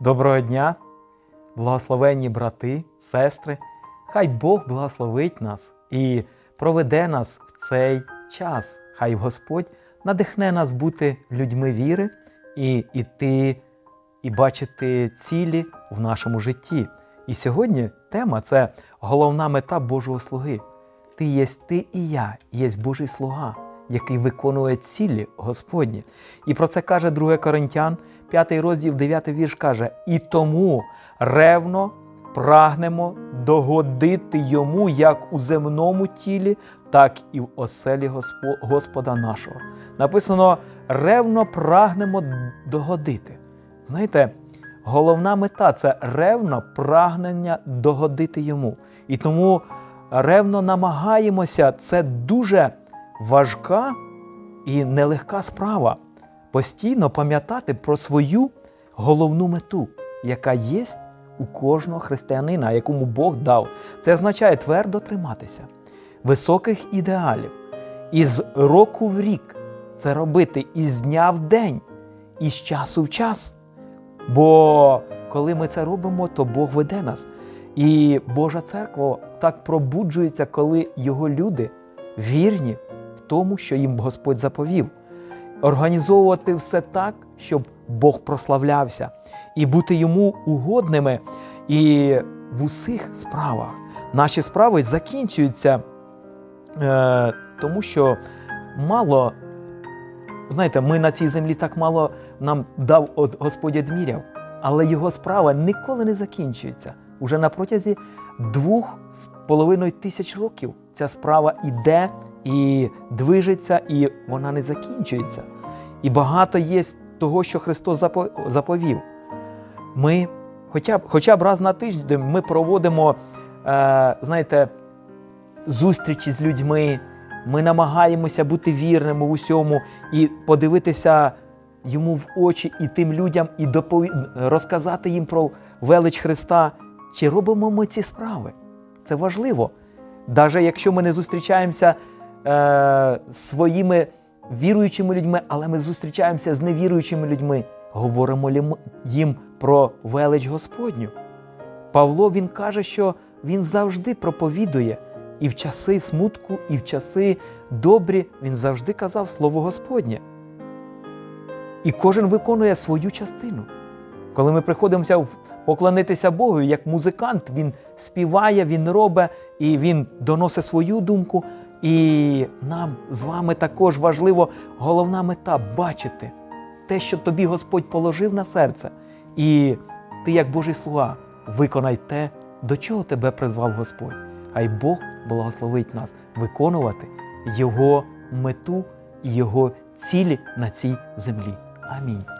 Доброго дня, благословенні брати, сестри. Хай Бог благословить нас і проведе нас в цей час. Хай Господь надихне нас бути людьми віри і йти і бачити цілі в нашому житті. І сьогодні тема це головна мета Божого слуги. Ти єсть ти і я, єсть Божий слуга, який виконує цілі Господні. І про це каже 2 Коринтян, 5 розділ, 9 вірш каже: І тому ревно прагнемо догодити йому як у земному тілі, так і в оселі Господа нашого. Написано: ревно прагнемо догодити. Знаєте, головна мета це ревно прагнення догодити йому. І тому ревно намагаємося, це дуже важка і нелегка справа. Постійно пам'ятати про свою головну мету, яка є у кожного християнина, якому Бог дав. Це означає твердо триматися високих ідеалів. Із року в рік це робити із дня в день, із часу в час. Бо коли ми це робимо, то Бог веде нас. І Божа церква так пробуджується, коли його люди вірні тому, що їм Господь заповів. Організовувати все так, щоб Бог прославлявся, і бути йому угодними. І в усіх справах наші справи закінчуються, е, тому що мало, знаєте, ми на цій землі так мало нам дав Господь одміряв, але його справа ніколи не закінчується. Уже на протязі двох з половиною тисяч років ця справа іде і движеться, і вона не закінчується. І багато є того, що Христос заповів. Ми хоча б, хоча б раз на тиждень ми проводимо, е, знаєте, зустрічі з людьми, ми намагаємося бути вірними в усьому і подивитися йому в очі і тим людям, і допові... розказати їм про велич Христа. Чи робимо ми ці справи? Це важливо. Навіть якщо ми не зустрічаємося е, своїми віруючими людьми, але ми зустрічаємося з невіруючими людьми, говоримо їм про велич Господню. Павло він каже, що він завжди проповідує і в часи смутку, і в часи добрі він завжди казав Слово Господнє. І кожен виконує свою частину. Коли ми приходимося поклонитися Богу, як музикант, він співає, він робить і він доносить свою думку. І нам з вами також важливо головна мета бачити те, що тобі Господь положив на серце. І ти, як Божий слуга, виконай те, до чого тебе призвав Господь. Хай Бог благословить нас виконувати Його мету і Його цілі на цій землі. Амінь.